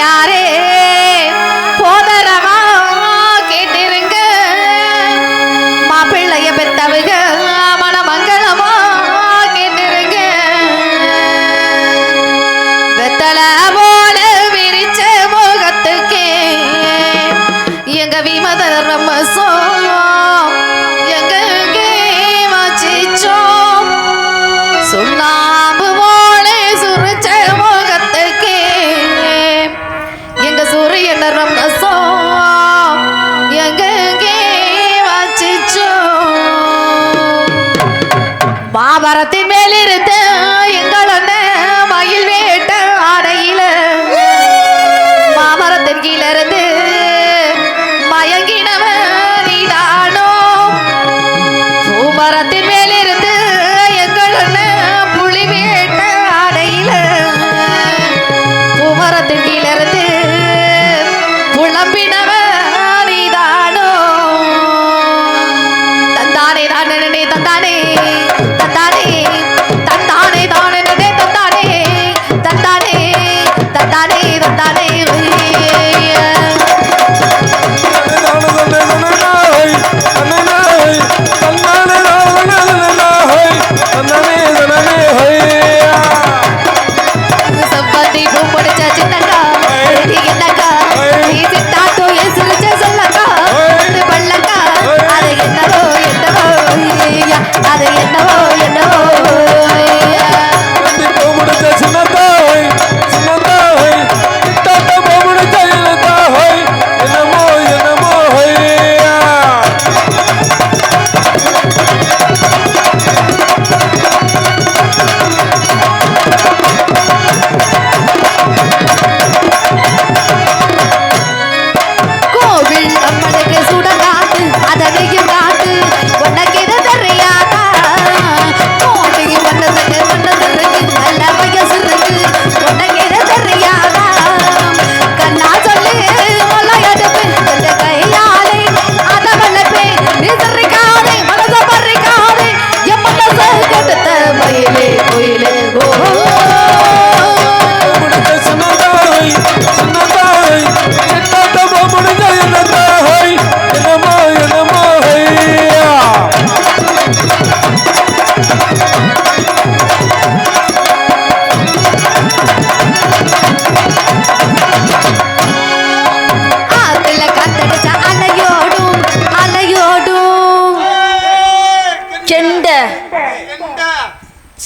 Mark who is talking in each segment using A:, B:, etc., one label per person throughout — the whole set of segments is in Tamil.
A: মায়ারে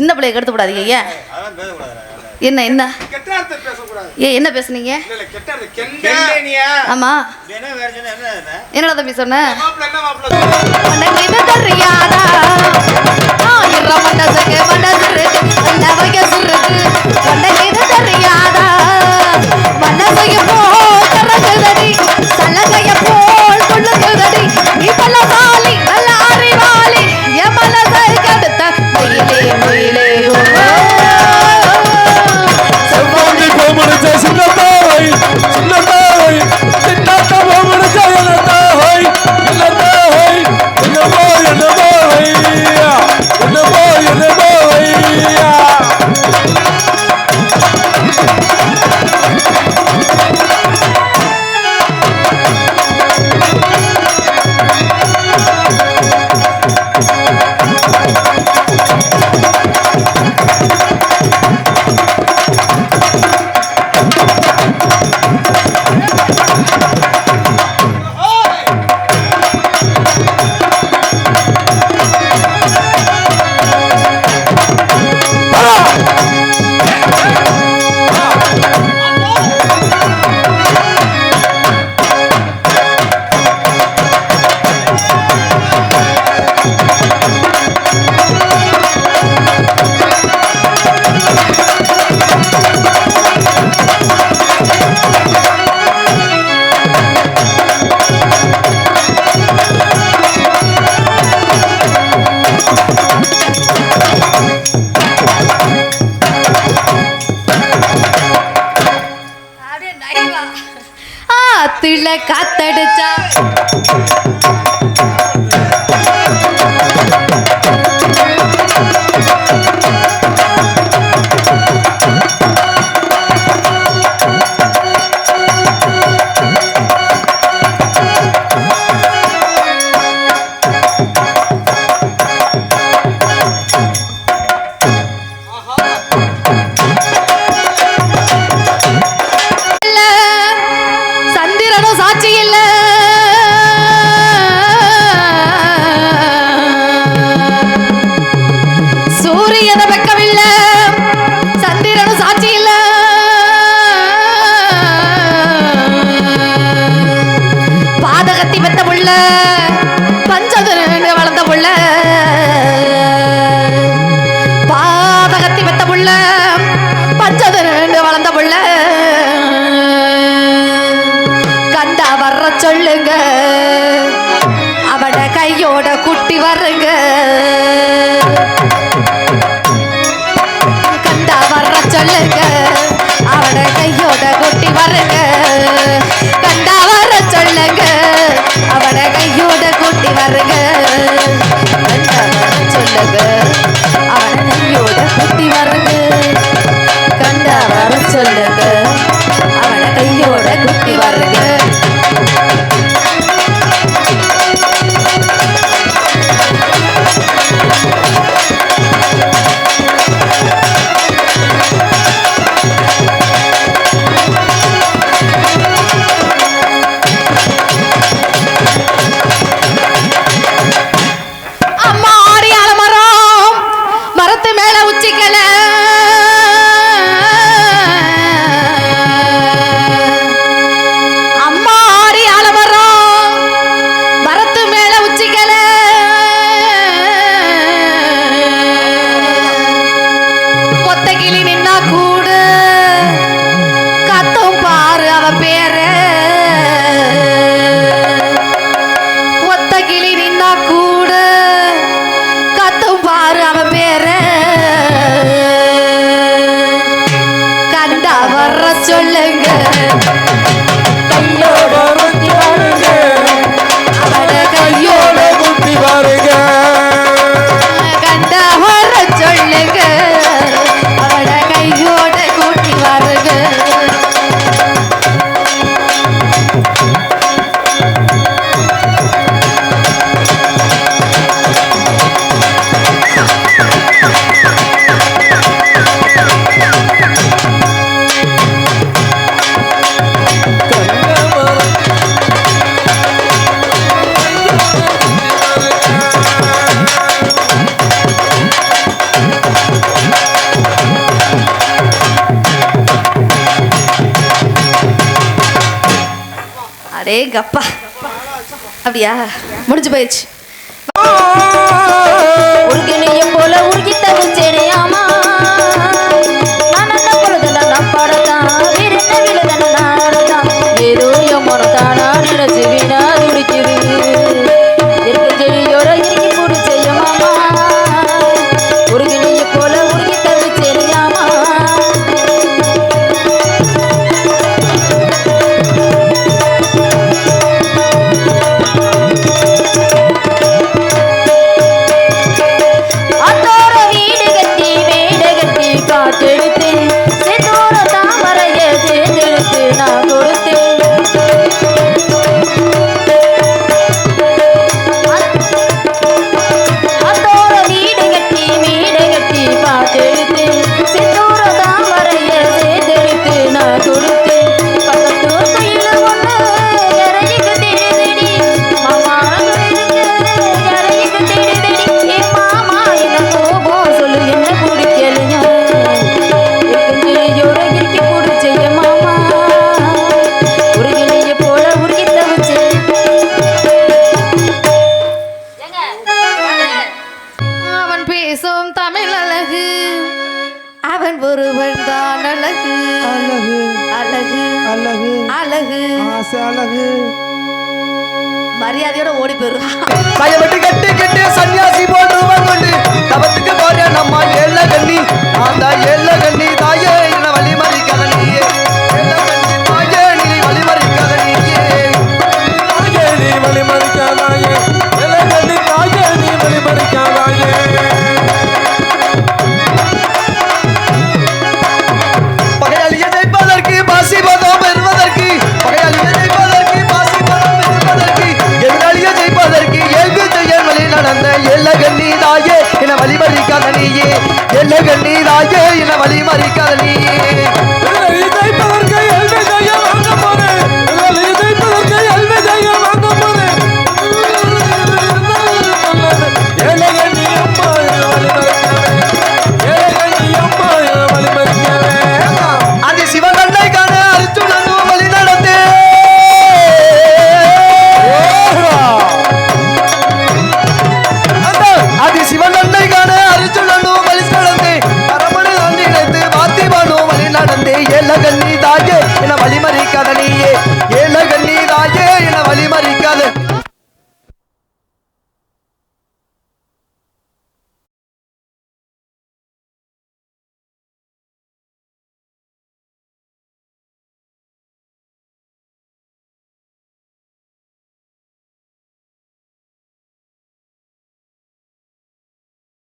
A: சின்ன பிள்ளைய கெடுத்து விடாதீங்க ஏன் என்ன என்ன? ஏன் என்ன பேசுனீங்க? ஆமா. என்னடா தம்பி சொன்ன? காத்தடிச்சா.
B: பாருங்க
A: Música அடே கப்பா. அப்படியா? முடிஞ்சு போயிடுச்சு.
C: உருகினையும் போல உருகி தவிச்சேனையாமா ஏதோ மரத்தானா நினைச்சு வீணா துடிக்குது
A: அழகு. அவன் ஒருவன் தான் அழகு.
D: அழகு.
A: அழகு.
D: அழகு.
A: அழகு.
D: ஆசை அழகு.
A: மரியாதையோட ஓடி போயிருக்கான்
D: கையப்பட்டு கட்டு கட்டு சன்னியாசி போல் ரூபம் கொண்டு தவத்துக்கு பாரு நம்ம எல்ல கண்ணி அந்த எல்ல கண்ணி தாயே தந்த எல்லகன் நீதாயே என வழிமறிக்காத நீயே. எல்லகன் நீதாயே என வழிமறிக்காத நீயே.